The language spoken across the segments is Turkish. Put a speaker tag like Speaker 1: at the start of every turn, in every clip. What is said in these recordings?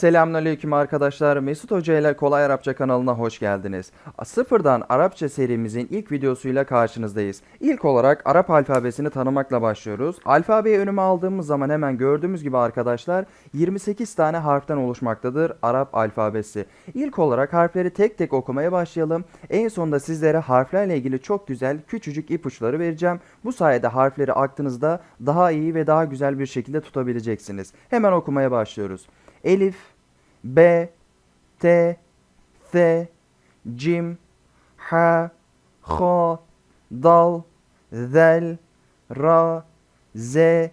Speaker 1: Selamünaleyküm arkadaşlar. Mesut Hoca ile Kolay Arapça kanalına hoş geldiniz. Sıfırdan Arapça serimizin ilk videosuyla karşınızdayız. İlk olarak Arap alfabesini tanımakla başlıyoruz. Alfabeyi önüme aldığımız zaman hemen gördüğümüz gibi arkadaşlar 28 tane harften oluşmaktadır Arap alfabesi. İlk olarak harfleri tek tek okumaya başlayalım. En sonunda sizlere harflerle ilgili çok güzel küçücük ipuçları vereceğim. Bu sayede harfleri aklınızda daha iyi ve daha güzel bir şekilde tutabileceksiniz. Hemen okumaya başlıyoruz. Elif, B, T, Th, Cim, Ha, Ha, Dal, Zel, Ra, Z,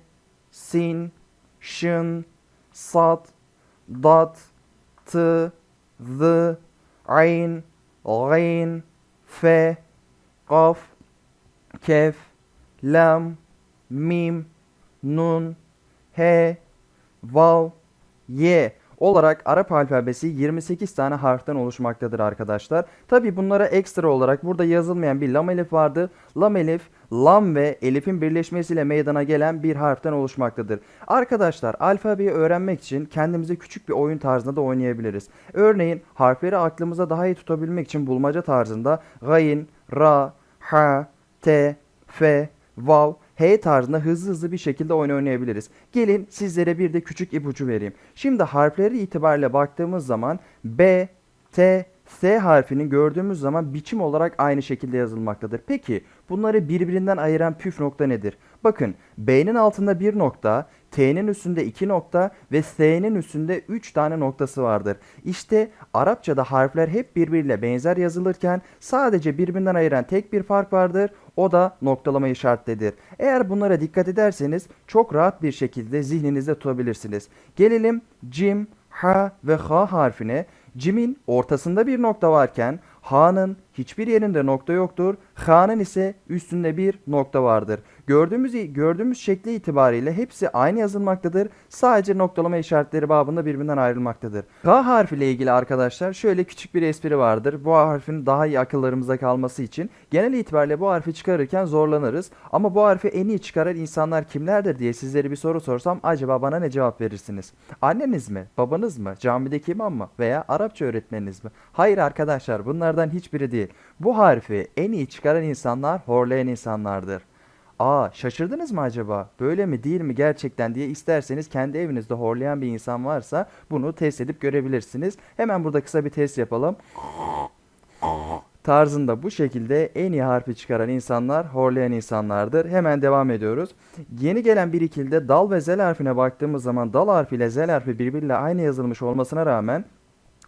Speaker 1: Sin, Şın, Sat, Dat, T, Z, Ayn, Gyn, Fe, Kaf, Kef, Lam, Mim, Nun, He, Vav, Y olarak Arap alfabesi 28 tane harften oluşmaktadır arkadaşlar. Tabi bunlara ekstra olarak burada yazılmayan bir lam elif vardı. Lam elif, lam ve elifin birleşmesiyle meydana gelen bir harften oluşmaktadır. Arkadaşlar alfabeyi öğrenmek için kendimize küçük bir oyun tarzında da oynayabiliriz. Örneğin harfleri aklımıza daha iyi tutabilmek için bulmaca tarzında gayin, ra, ha, te, fe, vav, H tarzında hızlı hızlı bir şekilde oyun oynayabiliriz. Gelin sizlere bir de küçük ipucu vereyim. Şimdi harfleri itibariyle baktığımız zaman B, T, S harfini gördüğümüz zaman biçim olarak aynı şekilde yazılmaktadır. Peki bunları birbirinden ayıran püf nokta nedir? Bakın B'nin altında bir nokta, T'nin üstünde iki nokta ve S'nin üstünde üç tane noktası vardır. İşte Arapçada harfler hep birbiriyle benzer yazılırken sadece birbirinden ayıran tek bir fark vardır. O da noktalama işaretlidir. Eğer bunlara dikkat ederseniz çok rahat bir şekilde zihninizde tutabilirsiniz. Gelelim cim, ha ve ha harfine. Cim'in ortasında bir nokta varken ha'nın hiçbir yerinde nokta yoktur. Ha'nın ise üstünde bir nokta vardır. Gördüğümüz gördüğümüz şekli itibariyle hepsi aynı yazılmaktadır. Sadece noktalama işaretleri babında birbirinden ayrılmaktadır. H harfi ile ilgili arkadaşlar şöyle küçük bir espri vardır. Bu harfin daha iyi akıllarımızda kalması için genel itibariyle bu harfi çıkarırken zorlanırız. Ama bu harfi en iyi çıkaran insanlar kimlerdir diye sizlere bir soru sorsam acaba bana ne cevap verirsiniz? Anneniz mi? Babanız mı? Camideki imam mı? Veya Arapça öğretmeniniz mi? Hayır arkadaşlar bunlardan hiçbiri değil. Bu harfi en iyi çıkaran insanlar horlayan insanlardır. Aa şaşırdınız mı acaba? Böyle mi değil mi gerçekten diye isterseniz kendi evinizde horlayan bir insan varsa bunu test edip görebilirsiniz. Hemen burada kısa bir test yapalım. Tarzında bu şekilde en iyi harfi çıkaran insanlar horlayan insanlardır. Hemen devam ediyoruz. Yeni gelen bir ikilde dal ve zel harfine baktığımız zaman dal harfiyle zel harfi birbiriyle aynı yazılmış olmasına rağmen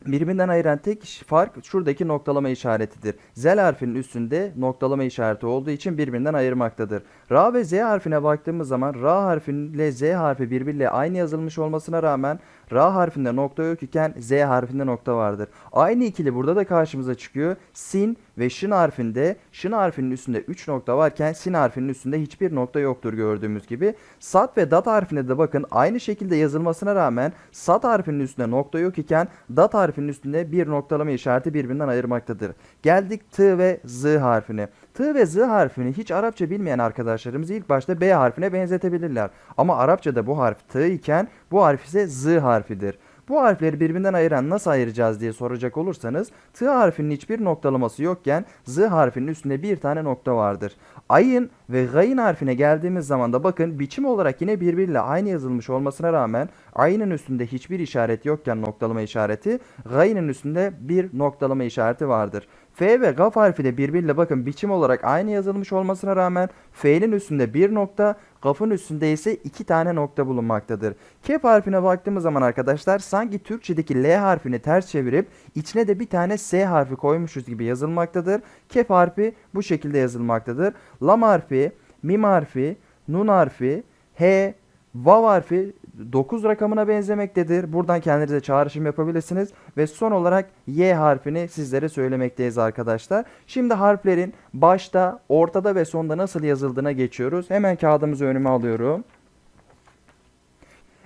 Speaker 1: Birbirinden ayıran tek fark şuradaki noktalama işaretidir. Zel harfinin üstünde noktalama işareti olduğu için birbirinden ayırmaktadır. Ra ve Z harfine baktığımız zaman Ra harfiyle Z harfi birbiriyle aynı yazılmış olmasına rağmen Ra harfinde nokta yok iken Z harfinde nokta vardır. Aynı ikili burada da karşımıza çıkıyor. Sin ve şın harfinde şın harfinin üstünde 3 nokta varken sin harfinin üstünde hiçbir nokta yoktur gördüğümüz gibi. Sat ve dat harfine de bakın aynı şekilde yazılmasına rağmen sat harfinin üstünde nokta yok iken dat harfinin üstünde bir noktalama işareti birbirinden ayırmaktadır. Geldik t ve z harfine. T ve z harfini hiç Arapça bilmeyen arkadaşlarımız ilk başta B harfine benzetebilirler. Ama Arapçada bu harf T iken bu harf ise Z harfidir. Bu harfleri birbirinden ayıran nasıl ayıracağız diye soracak olursanız T harfinin hiçbir noktalaması yokken Z harfinin üstünde bir tane nokta vardır. Ayın ve gayın harfine geldiğimiz zaman da bakın biçim olarak yine birbiriyle aynı yazılmış olmasına rağmen ayının üstünde hiçbir işaret yokken noktalama işareti, gayının üstünde bir noktalama işareti vardır. F ve gaf harfi de birbiriyle bakın biçim olarak aynı yazılmış olmasına rağmen F'nin üstünde bir nokta, gafın üstünde ise iki tane nokta bulunmaktadır. Kef harfine baktığımız zaman arkadaşlar sanki Türkçedeki L harfini ters çevirip içine de bir tane S harfi koymuşuz gibi yazılmaktadır. Kef harfi bu şekilde yazılmaktadır. Lam harfi, mim harfi, nun harfi, H, Vav harfi 9 rakamına benzemektedir. Buradan kendinize çağrışım yapabilirsiniz. Ve son olarak Y harfini sizlere söylemekteyiz arkadaşlar. Şimdi harflerin başta, ortada ve sonda nasıl yazıldığına geçiyoruz. Hemen kağıdımızı önüme alıyorum.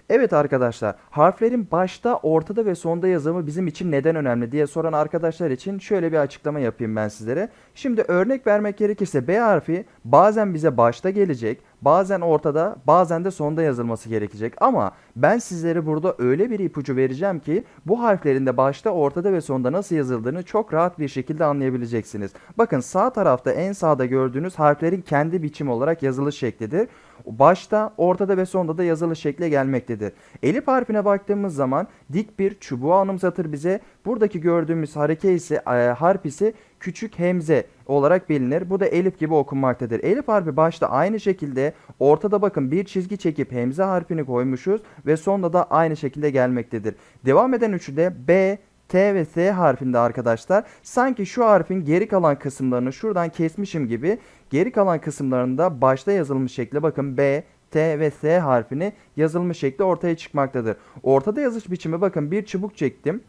Speaker 1: Evet arkadaşlar, harflerin başta, ortada ve sonda yazımı bizim için neden önemli diye soran arkadaşlar için şöyle bir açıklama yapayım ben sizlere. Şimdi örnek vermek gerekirse B harfi bazen bize başta gelecek, bazen ortada bazen de sonda yazılması gerekecek. Ama ben sizlere burada öyle bir ipucu vereceğim ki bu harflerin de başta ortada ve sonda nasıl yazıldığını çok rahat bir şekilde anlayabileceksiniz. Bakın sağ tarafta en sağda gördüğünüz harflerin kendi biçim olarak yazılış şeklidir. Başta, ortada ve sonda da yazılı şekle gelmektedir. Elif harfine baktığımız zaman dik bir çubuğu anımsatır bize. Buradaki gördüğümüz hareke ise e, harf ise küçük hemze olarak bilinir. Bu da elif gibi okunmaktadır. Elif harfi başta aynı şekilde ortada bakın bir çizgi çekip hemze harfini koymuşuz ve sonda da aynı şekilde gelmektedir. Devam eden üçü de B, T ve S harfinde arkadaşlar sanki şu harfin geri kalan kısımlarını şuradan kesmişim gibi geri kalan kısımlarında başta yazılmış şekli bakın B, T ve S harfini yazılmış şekli ortaya çıkmaktadır. Ortada yazış biçimi bakın bir çubuk çektim.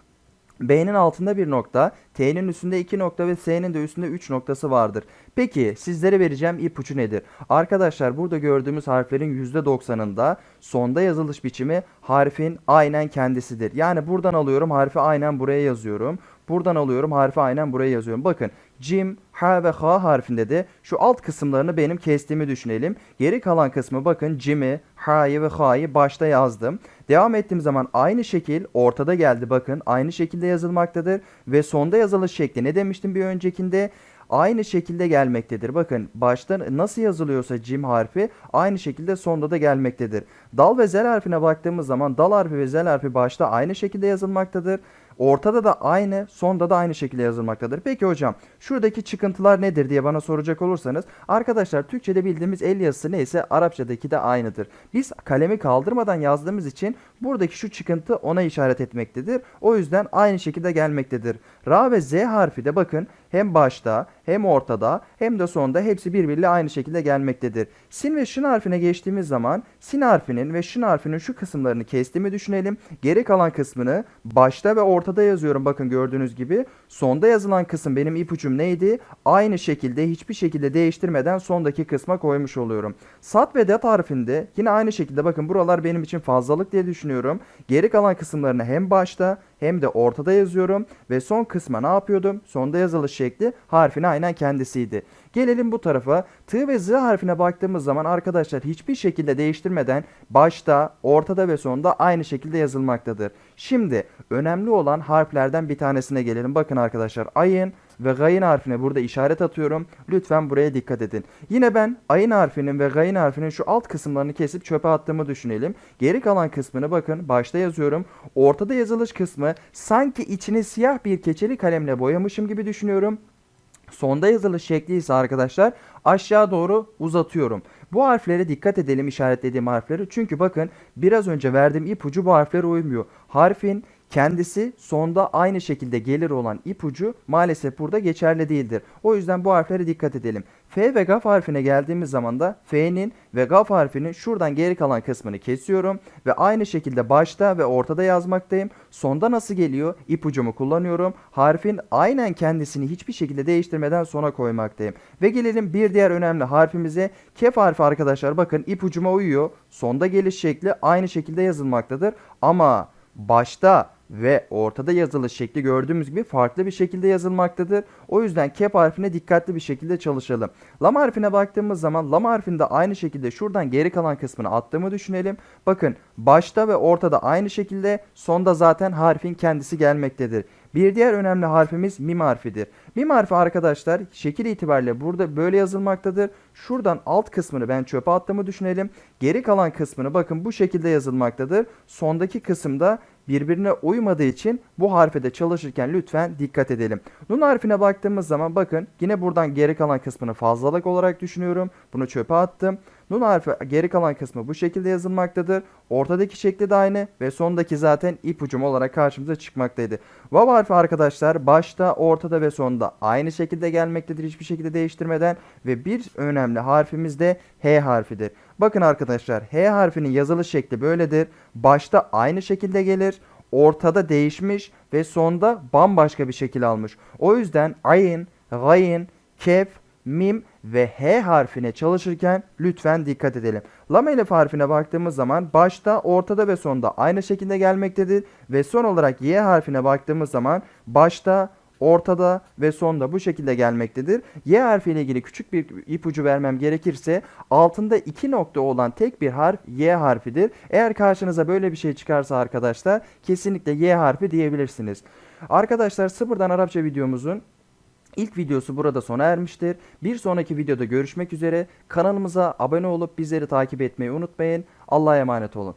Speaker 1: B'nin altında bir nokta, T'nin üstünde iki nokta ve S'nin de üstünde 3 noktası vardır. Peki sizlere vereceğim ipucu nedir? Arkadaşlar burada gördüğümüz harflerin %90'ında sonda yazılış biçimi harfin aynen kendisidir. Yani buradan alıyorum harfi aynen buraya yazıyorum. Buradan alıyorum harfi aynen buraya yazıyorum. Bakın cim, ha ve ha harfinde de şu alt kısımlarını benim kestiğimi düşünelim. Geri kalan kısmı bakın cimi, ha'yı ve ha'yı başta yazdım. Devam ettiğim zaman aynı şekil ortada geldi bakın. Aynı şekilde yazılmaktadır. Ve sonda yazılış şekli ne demiştim bir öncekinde? Aynı şekilde gelmektedir. Bakın başta nasıl yazılıyorsa cim harfi aynı şekilde sonda da gelmektedir. Dal ve zel harfine baktığımız zaman dal harfi ve zel harfi başta aynı şekilde yazılmaktadır. Ortada da aynı, sonda da aynı şekilde yazılmaktadır. Peki hocam, şuradaki çıkıntılar nedir diye bana soracak olursanız, arkadaşlar Türkçe'de bildiğimiz el yazısı neyse Arapçadaki de aynıdır. Biz kalemi kaldırmadan yazdığımız için buradaki şu çıkıntı ona işaret etmektedir. O yüzden aynı şekilde gelmektedir. Ra ve Z harfi de bakın hem başta hem ortada hem de sonda hepsi birbiriyle aynı şekilde gelmektedir. Sin ve şın harfine geçtiğimiz zaman sin harfinin ve şın harfinin şu kısımlarını kestiğimi düşünelim. Geri kalan kısmını başta ve ortada yazıyorum bakın gördüğünüz gibi. Sonda yazılan kısım benim ipucum neydi? Aynı şekilde hiçbir şekilde değiştirmeden sondaki kısma koymuş oluyorum. Sat ve dat harfinde yine aynı şekilde bakın buralar benim için fazlalık diye düşünüyorum. Geri kalan kısımlarını hem başta hem de ortada yazıyorum ve son kısma ne yapıyordum? Sonda yazılış şekli harfin aynen kendisiydi. Gelelim bu tarafa. T ve Z harfine baktığımız zaman arkadaşlar hiçbir şekilde değiştirmeden başta, ortada ve sonda aynı şekilde yazılmaktadır. Şimdi önemli olan harflerden bir tanesine gelelim. Bakın arkadaşlar ayın ve gayın harfine burada işaret atıyorum. Lütfen buraya dikkat edin. Yine ben ayın harfinin ve gayın harfinin şu alt kısımlarını kesip çöpe attığımı düşünelim. Geri kalan kısmını bakın başta yazıyorum. Ortada yazılış kısmı sanki içini siyah bir keçeli kalemle boyamışım gibi düşünüyorum. Sonda yazılış şekli ise arkadaşlar aşağı doğru uzatıyorum. Bu harflere dikkat edelim işaretlediğim harfleri. Çünkü bakın biraz önce verdiğim ipucu bu harflere uymuyor. Harfin kendisi sonda aynı şekilde gelir olan ipucu maalesef burada geçerli değildir. O yüzden bu harflere dikkat edelim. F ve Gaf harfine geldiğimiz zaman da F'nin ve Gaf harfinin şuradan geri kalan kısmını kesiyorum ve aynı şekilde başta ve ortada yazmaktayım. Sonda nasıl geliyor? İpucumu kullanıyorum. Harfin aynen kendisini hiçbir şekilde değiştirmeden sona koymaktayım. Ve gelelim bir diğer önemli harfimize. Kef harfi arkadaşlar bakın ipucuma uyuyor. Sonda geliş şekli aynı şekilde yazılmaktadır. Ama başta ve ortada yazılış şekli gördüğümüz gibi farklı bir şekilde yazılmaktadır. O yüzden kep harfine dikkatli bir şekilde çalışalım. Lam harfine baktığımız zaman lam harfinde aynı şekilde şuradan geri kalan kısmını attığımı düşünelim. Bakın başta ve ortada aynı şekilde sonda zaten harfin kendisi gelmektedir. Bir diğer önemli harfimiz mim harfidir. Mim harfi arkadaşlar şekil itibariyle burada böyle yazılmaktadır. Şuradan alt kısmını ben çöpe attığımı düşünelim. Geri kalan kısmını bakın bu şekilde yazılmaktadır. Sondaki kısımda birbirine uymadığı için bu harfe de çalışırken lütfen dikkat edelim. Nun harfine baktığımız zaman bakın yine buradan geri kalan kısmını fazlalık olarak düşünüyorum. Bunu çöpe attım. Nun harfi geri kalan kısmı bu şekilde yazılmaktadır. Ortadaki şekli de aynı ve sondaki zaten ipucum olarak karşımıza çıkmaktaydı. Vav harfi arkadaşlar başta, ortada ve sonda aynı şekilde gelmektedir hiçbir şekilde değiştirmeden ve bir önemli harfimiz de H harfidir. Bakın arkadaşlar H harfinin yazılış şekli böyledir. Başta aynı şekilde gelir ortada değişmiş ve sonda bambaşka bir şekil almış. O yüzden ayın, gayin, kef, mim ve H harfine çalışırken lütfen dikkat edelim. Lam elif harfine baktığımız zaman başta, ortada ve sonda aynı şekilde gelmektedir ve son olarak Y harfine baktığımız zaman başta, ortada ve sonda bu şekilde gelmektedir. Y harfi ile ilgili küçük bir ipucu vermem gerekirse altında iki nokta olan tek bir harf Y harfidir. Eğer karşınıza böyle bir şey çıkarsa arkadaşlar kesinlikle Y harfi diyebilirsiniz. Arkadaşlar sıfırdan Arapça videomuzun İlk videosu burada sona ermiştir. Bir sonraki videoda görüşmek üzere. Kanalımıza abone olup bizleri takip etmeyi unutmayın. Allah'a emanet olun.